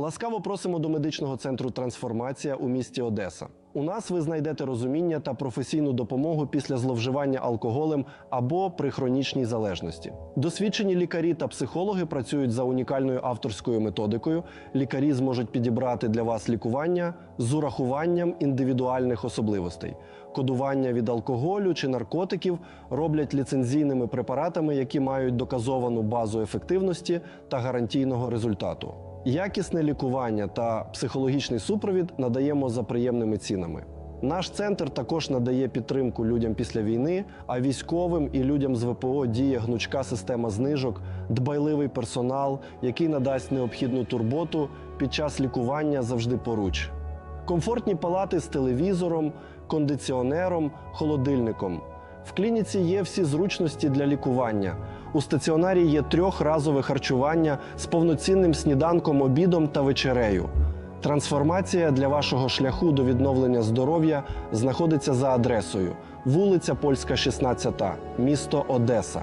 Ласкаво просимо до медичного центру Трансформація у місті Одеса. У нас ви знайдете розуміння та професійну допомогу після зловживання алкоголем або при хронічній залежності. Досвідчені лікарі та психологи працюють за унікальною авторською методикою. Лікарі зможуть підібрати для вас лікування з урахуванням індивідуальних особливостей. Кодування від алкоголю чи наркотиків роблять ліцензійними препаратами, які мають доказовану базу ефективності та гарантійного результату. Якісне лікування та психологічний супровід надаємо за приємними цінами. Наш центр також надає підтримку людям після війни, а військовим і людям з ВПО діє гнучка система знижок, дбайливий персонал, який надасть необхідну турботу під час лікування завжди поруч. Комфортні палати з телевізором, кондиціонером, холодильником. В клініці є всі зручності для лікування. У стаціонарі є трьохразове харчування з повноцінним сніданком, обідом та вечерею. Трансформація для вашого шляху до відновлення здоров'я знаходиться за адресою вулиця Польська, 16, місто Одеса.